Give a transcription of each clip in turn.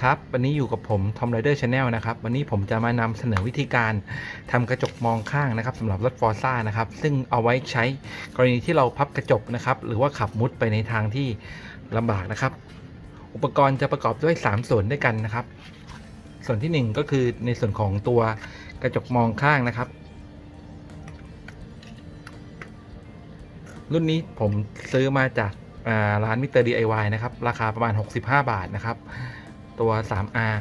วัสดีครับ วันนี้อยู่กับผม Tom Rider Channel นะครับ วันนี้ผมจะมานำเสนอวิธีการทำกระจกมองข้างนะครับสำหรับรถฟอร์ซ่านะครับ ซึ่งเอาไว้ใช้กรณีที่เราพับกระจกนะครับ หรือว่าขับมุดไปในทางที่ลำบากนะครับ อุปกรณ์จะประกอบด้วย 3 ส่วนด้วยกันนะครับ ส่วนทีหนึ่1 ก็คือในส่วนของตัวกระจกมองข้างนะครับ รุ่นนี้ผมซื้อมาจากร้านมิเตอร์ DIY นะครับ ราคาประมาณ 65 บาทนะครับ ตัว 3R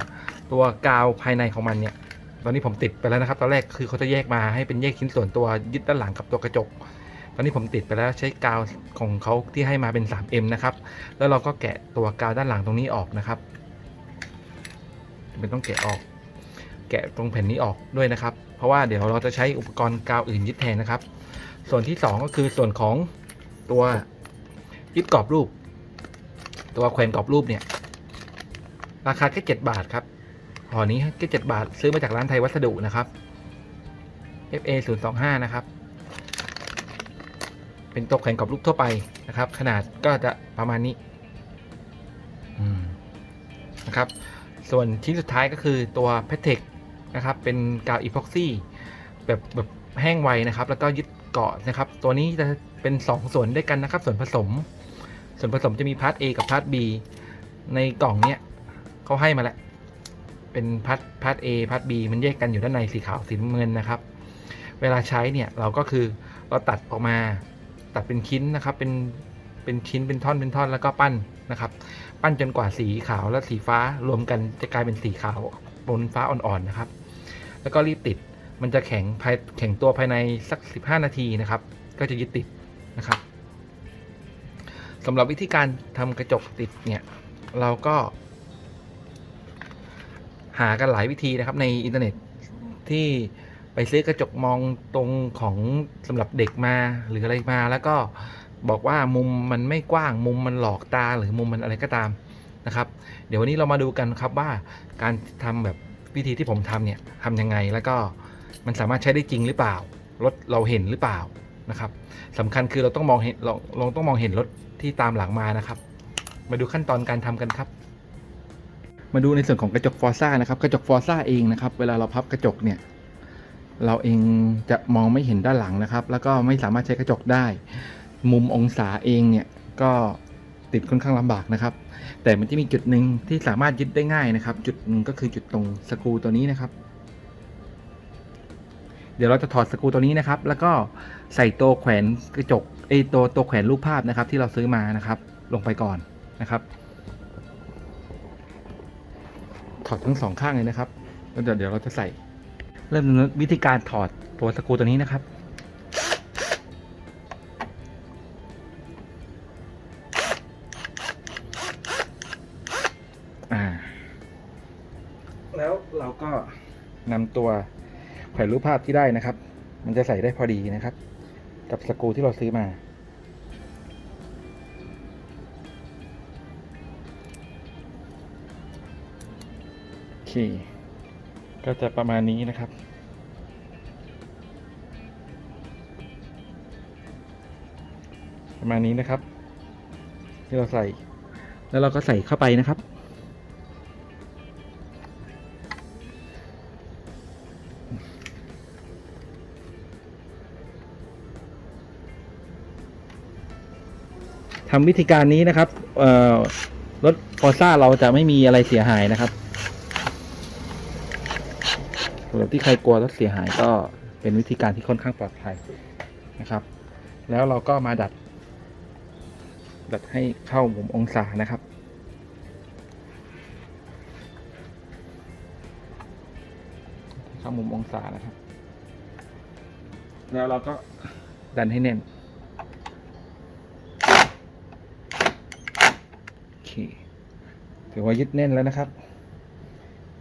ตัวกาวภายในของมันเนี่ย ตอนนี้ผมติดไปแล้วนะครับ ตอนแรกคือเขาจะแยกมาให้เป็นแยกชิ้นส่วนตัวยึดด้านหลังกับตัวกระจก ตอนนี้ผมติดไปแล้วใช้กาวของเขาที่ให้มาเป็น 3M นะครับ แล้วเราก็แกะตัวกาวด้านหลังตรงนี้ออกนะครับเป็นต้องแกะออก แกะตรงแผ่นนี้ออกด้วยนะครับ เพราะว่าเดี๋ยวเราจะใช้อุปกรณ์กาวอื่นยึดแทนนะครับ ส่วนที่ 2 ก็คือส่วนของตัวยึดกรอบรูป ตัวแขวนกรอบรูปเนี่ย ราคาแค่7บาทครับห่อนี้แค่7บาท ซื้อมาจากร้านไทยวัสดุนะครับ FA 0 2 5นะครับ เป็นตัวแขวนกรอบรูปทั่วไปนะครับ ขนาดก็จะประมาณนี้นะครับ ส่วนชิ้นสุดท้ายก็คือตัวแพทเทคนะครับ เป็นกาวอีพ็อกซี่แบบแบบแห้งไวนะครับ แล้วก็ยึดเกาะนะครับ ตัวนี้จะเป็น 2 ส่วนด้วยกันนะครับ ส่วนผสม ส่วนผสมจะมีพาร์ท A กับพาร์ท B ในกล่องเนี้ย เขาให้มาแล้วเป็นพาร์ทพาร์ท A พาร์ท B มันแยกกันอยู่ด้านในสีขาวสีน้ำเงินนะครับ เวลาใช้เนี่ยเราก็คือเราตัดออกมาตัดเป็นชิ้นนะครับ เป็นเป็นชิ้นเป็นท่อนเป็นท่อนแล้วก็ปั้นนะครับ ปั้นจนกว่าสีขาวและสีฟ้ารวมกันจะกลายเป็นสีขาวบนฟ้าอ่อนๆนะครับ แล้วก็รีบติดมันจะแข็งภายแข็งตัวภายในสัก 15 นาทีนะครับ ก็จะยึดติดนะครับสำหรับวิธีการทำกระจกติดเนี่ยเราก็ หากันหลายวิธีนะครับในอินเทอร์เน็ตที่ไปซื้อกระจกมองตรงของสำหรับเด็กมาหรืออะไรมาแล้วก็บอกว่ามุมมันไม่กว้างมุมมันหลอกตาหรือมุมมันอะไรก็ตามนะครับ เดี๋ยววันนี้เรามาดูกันครับว่าการทำแบบวิธีที่ผมทำเนี่ยทำยังไงแล้วก็มันสามารถใช้ได้จริงหรือเปล่ารถเราเห็นหรือเปล่านะครับสำคัญคือเราต้องมองเห็นเราเราต้องมองเห็นรถที่ตามหลังมานะครับ มาดูขั้นตอนการทำกันครับ มาดูในส่วนของกระจกฟอร์ซ่านะครับ กระจกฟอร์ซ่าเองนะครับ เวลาเราพับกระจกเนี่ย เราเองจะมองไม่เห็นด้านหลังนะครับ แล้วก็ไม่สามารถใช้กระจกได้ มุมองศาเองเนี่ยก็ติดค่อนข้างลำบากนะครับ แต่มันจะมีจุดหนึ่งที่สามารถยึดได้ง่ายนะครับ จุดหนึ่งก็คือจุดตรงสกรูตัวนี้นะครับ เดี๋ยวเราจะถอดสกรูตัวนี้นะครับ แล้วก็ใส่ตัวแขวนกระจกไอยตัวตัวแขวนรูปภาพนะครับ ที่เราซื้อมานะครับ ลงไปก่อนนะครับ ถอดทั้งสองข้างเลยนะครับแล้วเดี๋ยวเดี๋ยวเราจะใส่ เริ่มวิธีการถอดตัวสกรูตัวนี้นะครับแล้วเราก็นำตัวแขวนรูปภาพที่ได้นะครับ มันจะใส่ได้พอดีนะครับ กับสกรูที่เราซื้อมา เค ก็จะประมาณนี้นะครับ ประมาณนี้นะครับ ที่เราใส่ แล้วเราก็ใส่เข้าไปนะครับทำวิธีการนี้นะครับรถฟอร์ซ่าเราจะไม่มีอะไรเสียหายนะครับ หรับที่ใครกลัวรถเสียหายก็เป็นวิธีการที่ค่อนข้างปลอดภัยนะครับ แล้วเราก็มาดัด ดัดให้เข้ามุมองศานะครับเข้ามุมองศานะครับ แล้วเราก็ดันให้แน่นโอเคถือว่ายึดแน่นแล้วนะครับ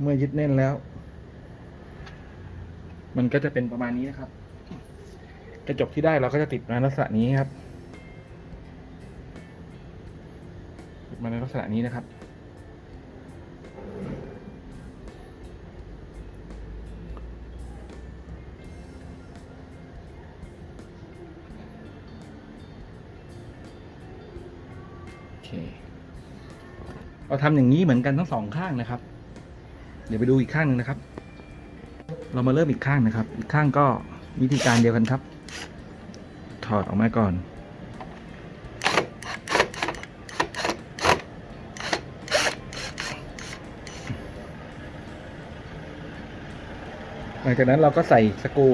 เมื่อยึดแน่นแล้ว มันก็จะเป็นประมาณนี้นะครับ กระจกที่ได้เราก็จะติดมาลักษณะนี้ครับติดมาในลักษณะนี้นะครับ โอเค เราทำอย่างนี้เหมือนกันทั้งสองข้างนะครับ เดี๋ยวไปดูอีกข้างหนึ่งนะครับ เรามาเริ่มอีกข้างนะครับ อีกข้างก็วิธีการเดียวกันครับ ถอดออกมาก่อน หลังจากนั้นเราก็ใส่สกู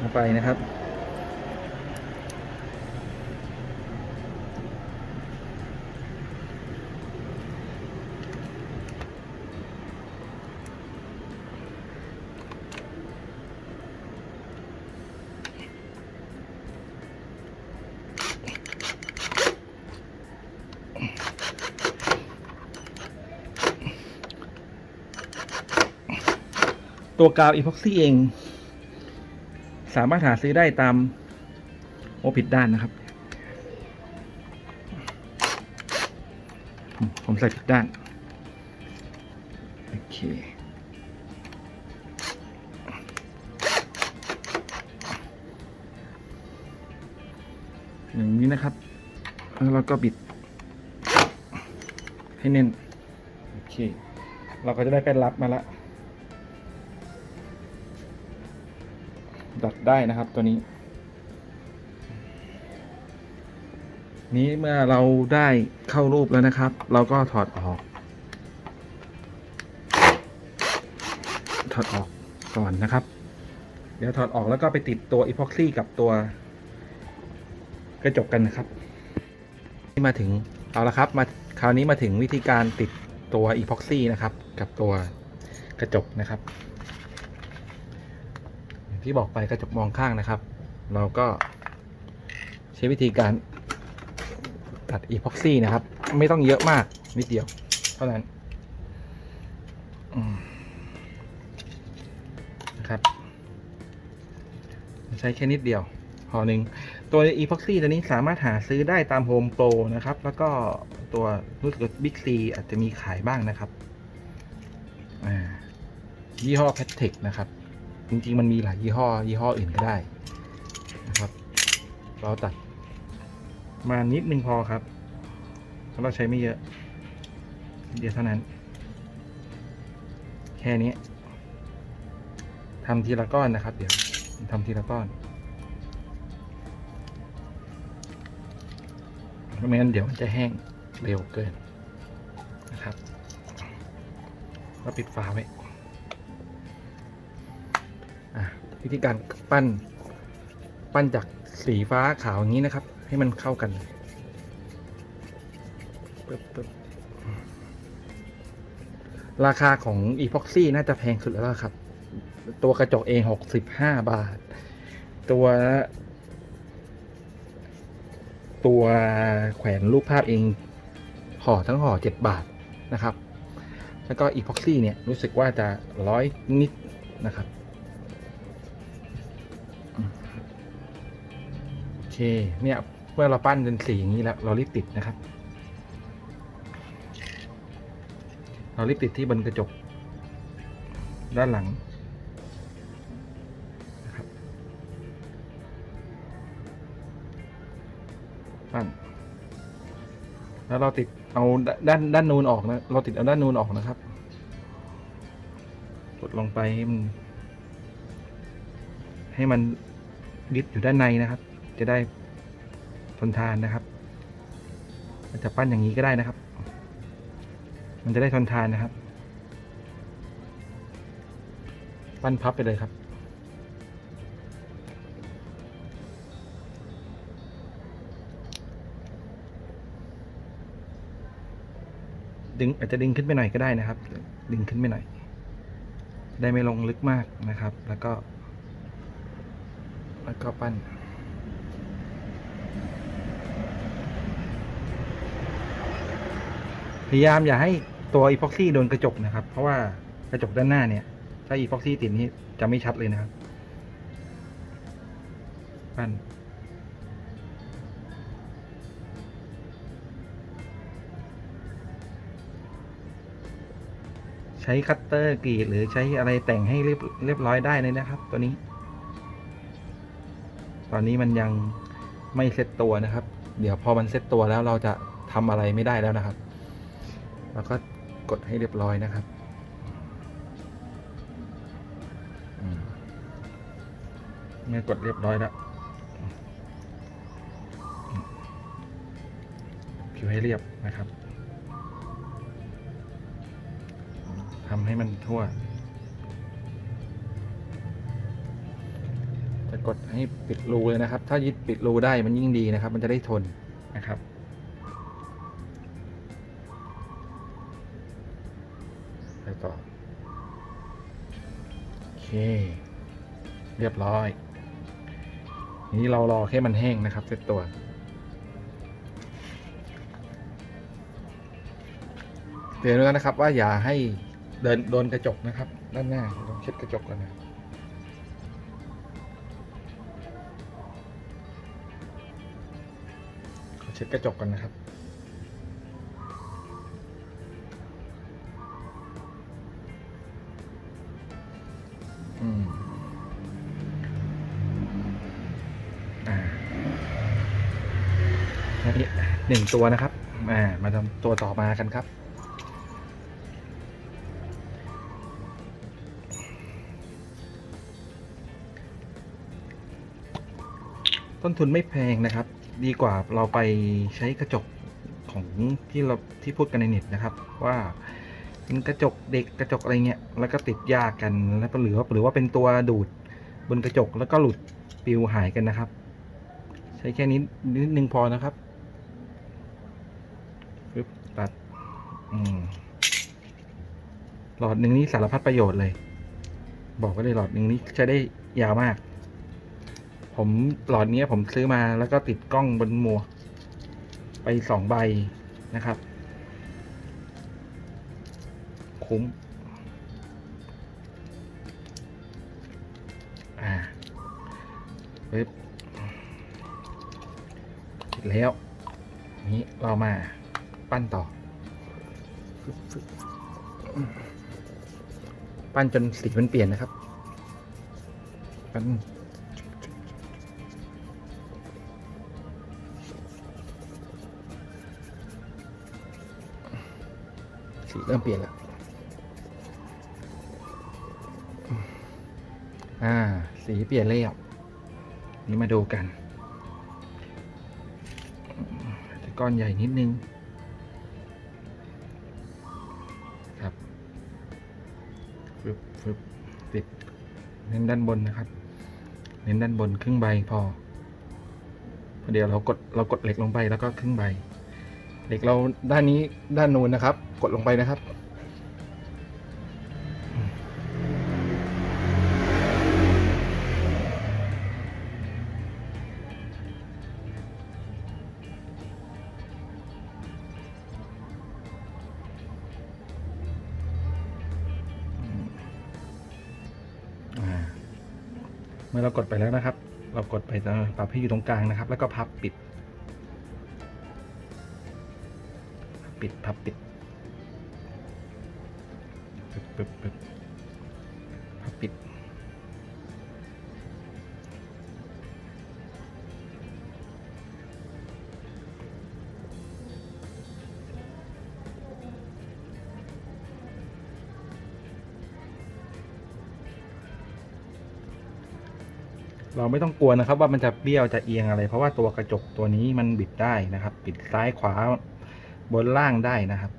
ลงไปนะครับ ตัวกาวอีพ็อกซี่เอง สามารถหาซื้อได้ตามโอผิดด้านนะครับ ผมใส่ผิดด้าน โอเคอย่างนี้นะครับ แล้วเราก็บิด ให้แน่น โอเค เราก็จะได้เป็นรับมาแล้ว ดัดได้นะครับตัวนี้ นี้เมื่อเราได้เข้ารูปแล้วนะครับ เราก็ถอดออก ถอดออกก่อนนะครับ เดี๋ยวถอดออกแล้วก็ไปติดตัวอีพ็อกซี่กับตัวกระจกกันนะครับนี่มาถึงเอาละครับมาคราวนี้มาถึงวิธีการติดตัวอีพ็อกซี่นะครับ กับตัวกระจกนะครับ ที่บอกไปกระจกมองข้างนะครับ เราก็ใช้วิธีการตัดอีพ็อกซี่นะครับ ไม่ต้องเยอะมากนิดเดียว เท่านั้นนะครับใช้แค่นิดเดียวพอหนึ่งตัวอีพ็อกซี่ตัวนี้สามารถหาซื้อได้ตามโฮมโปรนะครับ แล้วก็ตัวรู้สึกบิ๊กซีอาจจะมีขายบ้างนะครับยี่ห้อแพทเทคนะครับ จริง ๆ มันมีหลายยี่ห้อ ยี่ห้ออื่นก็ได้นะครับ เราตัด มานิดนึงพอครับเพราะเราใช้ไม่เยอะ เดียวเท่านั้น แค่นี้ทำทีละก้อนนะครับ เดี๋ยวทำทีละก้อนไม่งั้นเดี๋ยวมันจะแห้งเร็วเกินนะครับ ก็ปิดฝาไว้ วิธีการปั้น ปั้นจากสีฟ้าขาวอย่างนี้นะครับ ให้มันเข้ากันราคาของอีพ็อกซี่น่าจะแพงสุดแล้วครับ ตัวกระจกเองหกสิบห้าบาท ตัว ตัวแขวนรูปภาพเองห่อทั้งห่อเจ็ดบาทนะครับ แล้วก็อีพ็อกซี่เนี่ย รู้สึกว่าจะร้อยนิดนะครับ เคเนี่ยเมื่อเราปั้นเป็นสีอย่างนี้แล้ว เรารีบติดนะครับ เรารีบติดที่บนกระจก ด้านหลังนะครับปั้นแล้วเราติดเอาด้านด้านนูนออกนะ เราติดเอาด้านนูนออกนะครับ กดลงไปให้มันให้มันยึดอยู่ด้านในนะครับ จะได้ทนทานนะครับเราจะปั้นอย่างนี้ก็ได้นะครับ มันจะได้ทนทานนะครับ ปั้นพับไปเลยครับ ดึงอาจจะดึงขึ้นไปหน่อยก็ได้นะครับ ดึงขึ้นไปหน่อย ได้ไม่ลงลึกมากนะครับ แล้วก็ แล้วก็ปั้น พยายามอย่าให้ตัวอีพ็อกซี่โดนกระจกนะครับ เพราะว่ากระจกด้านหน้าเนี่ย ถ้าอีพ็อกซี่ติดนี้จะไม่ชัดเลยนะครับปั้นใช้คัตเตอร์กรีดหรือใช้อะไรแต่งให้เรียบเรียบร้อยได้เลยนะครับ ตัวนี้ ตอนนี้มันยังไม่เซ็ตตัวนะครับ เดี๋ยวพอมันเซ็ตตัวแล้วเราจะทำอะไรไม่ได้แล้วนะครับ แล้วก็กดให้เรียบร้อยนะครับเมื่อกดเรียบร้อยแล้วผิวให้เรียบนะครับทำให้มันทั่ว จะกดให้ปิดรูเลยนะครับ ถ้ายึดปิดรูได้มันยิ่งดีนะครับ มันจะได้ทนนะครับ เคเรียบร้อย นี้เรารอแค่มันแห้งนะครับเซตตัว เตือนด้วยนะครับว่าอย่าให้เดินโดนกระจกนะครับ ด้านหน้าลองเช็ดกระจกก่อนนะเช็ดกระจกกันนะครับ นนี้หนึ่งตัวนะครับ อ่า มาทำตัวต่อมากันครับ ต้นทุนไม่แพงนะครับ ดีกว่าเราไปใช้กระจกของที่เราที่พูดกันในเน็ตนะครับ ว่า เป็นกระจกเด็กกระจกอะไรเงี้ยแล้วก็ติดยากกันแล้วก็หรือว่าหรือว่าเป็นตัวดูดบนกระจกแล้วก็หลุดปิวหายกันนะครับ ใช้แค่นี้นิดนึงพอนะครับปึ๊บตัดอหลอดหนึ่งนี้สารพัดประโยชน์เลย บอกไว้เลยหลอดหนึ่งนี้ใช้ได้ยาวมาก ผมหลอดนี้ผมซื้อมาแล้วก็ติดกล้องบนหมัวกไปสองใบนะครับ คุ้มอ่าเว็บติดแล้ว นี้เรามาปั้นต่อ ปั้นจนสีมันเปลี่ยนนะครับปั้นสีเริ่มเปลี่ยนแล้ว สีเปลี่ยนแล้วนี่มาดูกันจะก้อนใหญ่นิดนึงครับฟึบฟึบติดเน้นด้านบนนะครับ เน้นด้านบนครึ่งใบพอพอเดี๋ยวเรากดเรากดเหล็กลงไปแล้วก็ครึ่งใบเหล็กเราด้านนี้ด้านนู้นนะครับ กดลงไปนะครับ เรากดไปแล้วนะครับ เรากดไปจะปรับให้อยู่ตรงกลางนะครับ แล้วก็พับปิด ปิดพับปิดปึ๊บปึ๊บปึ๊บพับปิด เราไม่ต้องกลัวนะครับ ว่ามันจะเบี้ยวจะเอียงอะไร เพราะว่าตัวกระจกตัวนี้มันบิดได้นะครับ บิดซ้ายขวาบนล่างได้นะครับ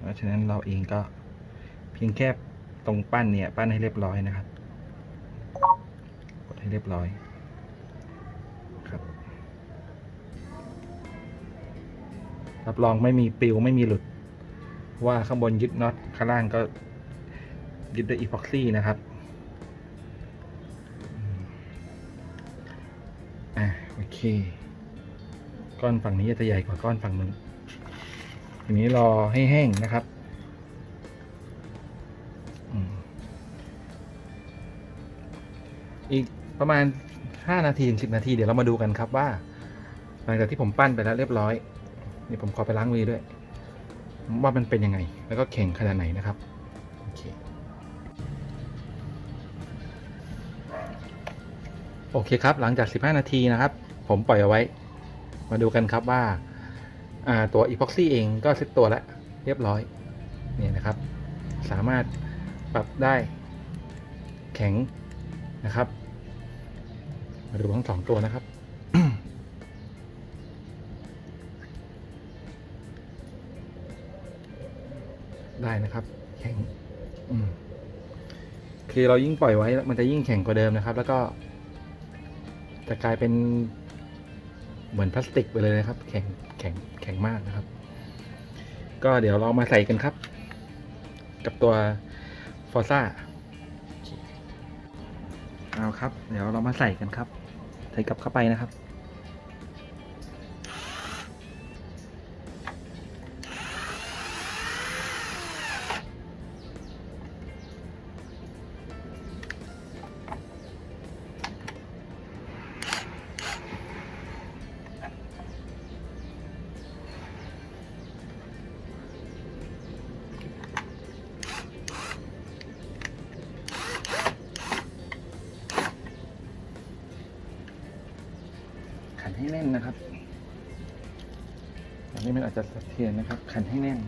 เพราะฉะนั้นเราเองก็เพียงแค่ตรงปั้นเนี่ย ปั้นให้เรียบร้อยนะครับ กดให้เรียบร้อยครับรับรองไม่มีปลิวไม่มีหลุด ว่าข้างบนยึดน็อตข้างล่างก็ยึดด้วยอีพ็อกซี่นะครับ เค ก้อนฝั่งนี้จะใหญ่กว่าก้อนฝั่งนู้นทีนี้รอให้แห้งนะครับอีกประมาณ 5 นาทีถึง10 นาที เดี๋ยวเรามาดูกันครับว่า หลังจากที่ผมปั้นไปแล้วเรียบร้อยนี่ผมขอไปล้างมือด้วย ว่ามันเป็นยังไง แล้วก็แข็งขนาดไหนนะครับโอเคโอเคครับ หลังจาก 15 นาทีนะครับ ผมปล่อยเอาไว้ มาดูกันครับว่าอ่าตัว epoxy เองก็เซ็ตตัวแล้วเรียบร้อยเนี่ยนะครับ สามารถปรับได้แข็งนะครับ มาดูทั้งสองตัวนะครับได้นะครับ แข็งอืมคือเรายิ่งปล่อยไว้มันจะยิ่งแข็งกว่าเดิมนะครับ แล้วก็จะกลายเป็น เหมือนพลาสติกไปเลยนะครับ แข็งแข็งแข็งมากนะครับ ก็เดี๋ยวเรามาใส่กันครับ กับตัวฟอร์ซ่าเอาครับ เดี๋ยวเรามาใส่กันครับ ใส่กลับเข้าไปนะครับ ให้แน่นนะครับอันนี้มันอาจจะสะเทือนนะครับ ขันให้แน่น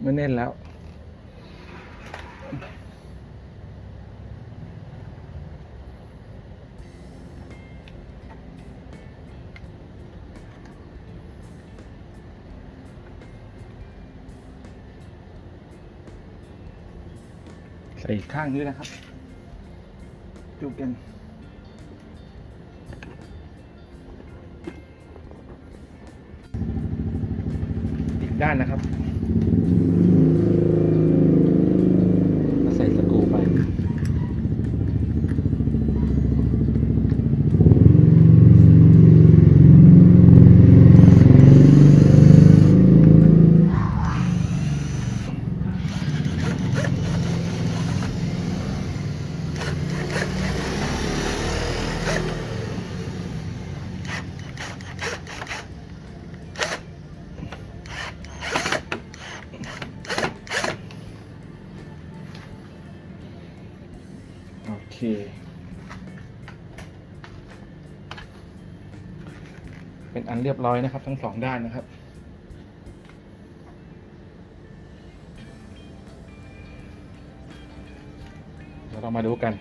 เมื่อแน่นแล้ว ส่อีกข้างนี้นะครับจูกันอีกด้านนะครับก็ใส่สกรูไป โอเคเป็นอันเรียบร้อยนะครับ ทั้งสองด้านนะครับเดี๋ยวเรามาดูกัน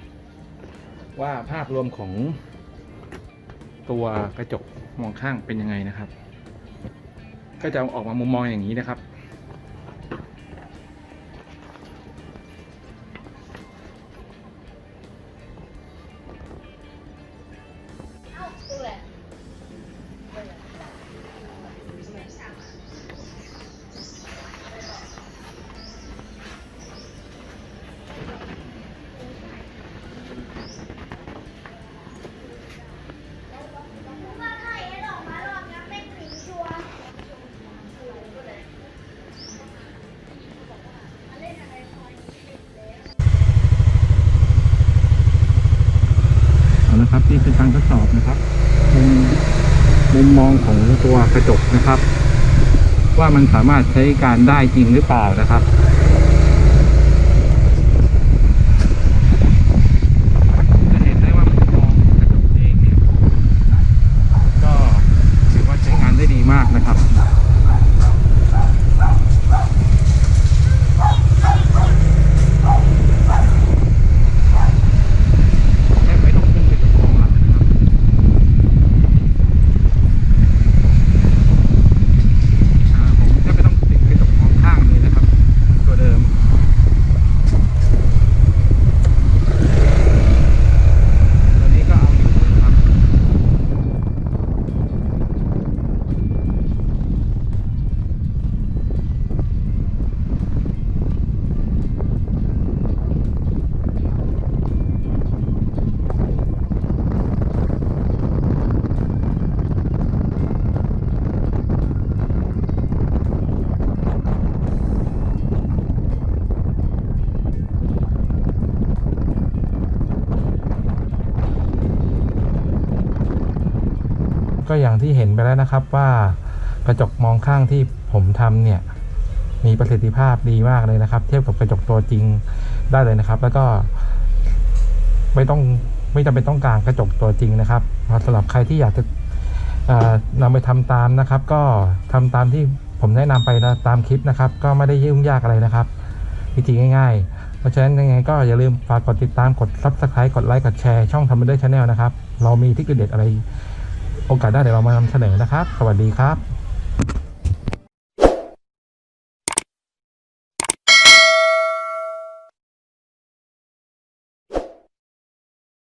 ว่าภาพรวมของตัวกระจกมองข้างเป็นยังไงนะครับ ก็จะออกมามุมมองอย่างนี้นะครับ นี่เป็นการทดสอบนะครับมุมมองของตัวกระจกนะครับ ว่ามันสามารถใช้การได้จริงหรือเปล่านะครับ อย่างที่เห็นไปแล้วนะครับว่ากระจกมองข้างที่ผมทำเนี่ยมีประสิทธิภาพดีมากเลยนะครับ เทียบกับกระจกตัวจริงได้เลยนะครับ แล้วก็ ไม่ต้องไม่จำเป็นต้องการกระจกตัวจริงนะครับสำหรับใครที่อยากจะนำไปทำตามนะครับ ก็ทำตามที่ผมแนะนำไปนะตามคลิปนะครับ ก็ไม่ได้ยุ่งยากอะไรนะครับ วิธีง่ายๆ เพราะฉะนั้นยังไงก็อย่าลืมฝากกดติดตามกด subscribe กดไลค์กดแชร์ช่องทำไปด้วยชาแนลนะครับ เรามีทริคเด็ดอะไร โอกาสได้เดี๋ยวเรามานำเสนอนะครับ สวัสดีครับ